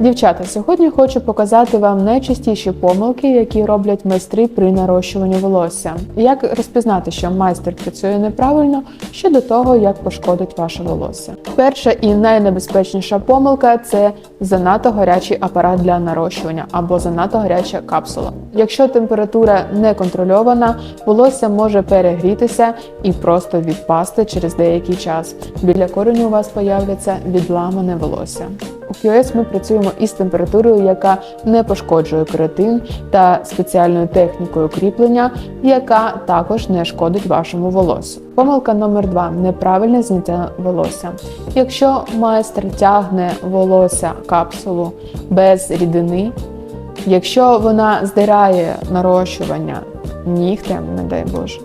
Дівчата, сьогодні хочу показати вам найчастіші помилки, які роблять майстри при нарощуванні волосся. Як розпізнати, що майстер працює неправильно щодо того, як пошкодить ваше волосся. Перша і найнебезпечніша помилка це занадто гарячий апарат для нарощування або занадто гаряча капсула. Якщо температура не контрольована, волосся може перегрітися і просто відпасти через деякий час. Біля кореню у вас появляться відламане волосся. У QS ми працюємо із температурою, яка не пошкоджує кератин та спеціальною технікою кріплення, яка також не шкодить вашому волосю. Помилка номер два неправильне зняття волосся. Якщо майстер тягне волосся капсулу без рідини, якщо вона здирає нарощування нігтем, не дай Боже.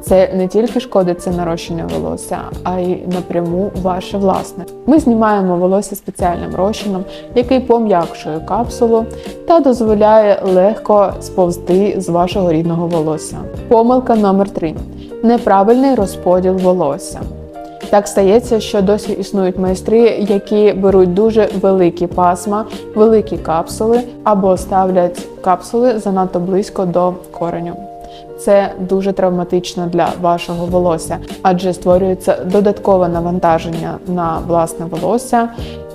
Це не тільки шкодить це нарощення волосся, а й напряму ваше власне. Ми знімаємо волосся спеціальним розчином, який пом'якшує капсулу та дозволяє легко сповзти з вашого рідного волосся. Помилка номер 3 неправильний розподіл волосся. Так стається, що досі існують майстри, які беруть дуже великі пасма, великі капсули або ставлять капсули занадто близько до кореню. Це дуже травматично для вашого волосся, адже створюється додаткове навантаження на власне волосся.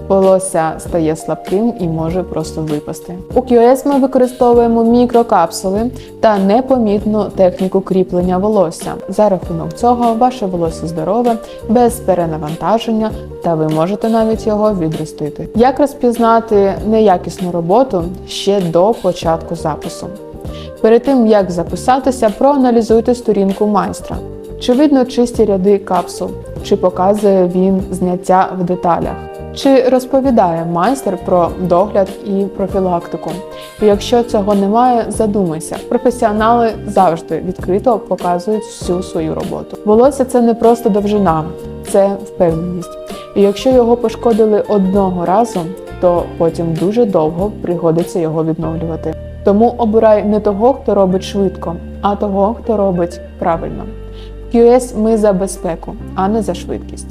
Волосся стає слабким і може просто випасти. У QS ми використовуємо мікрокапсули та непомітну техніку кріплення волосся. За рахунок цього ваше волосся здорове, без перенавантаження, та ви можете навіть його відростити. Як розпізнати неякісну роботу ще до початку запису? Перед тим як записатися, проаналізуйте сторінку майстра. Чи видно чисті ряди капсул, чи показує він зняття в деталях, чи розповідає майстер про догляд і профілактику. І якщо цього немає, задумайся. Професіонали завжди відкрито показують всю свою роботу. Волосся це не просто довжина, це впевненість. І якщо його пошкодили одного разу, то потім дуже довго пригодиться його відновлювати. Тому обирай не того, хто робить швидко, а того, хто робить правильно. В QS ми за безпеку, а не за швидкість.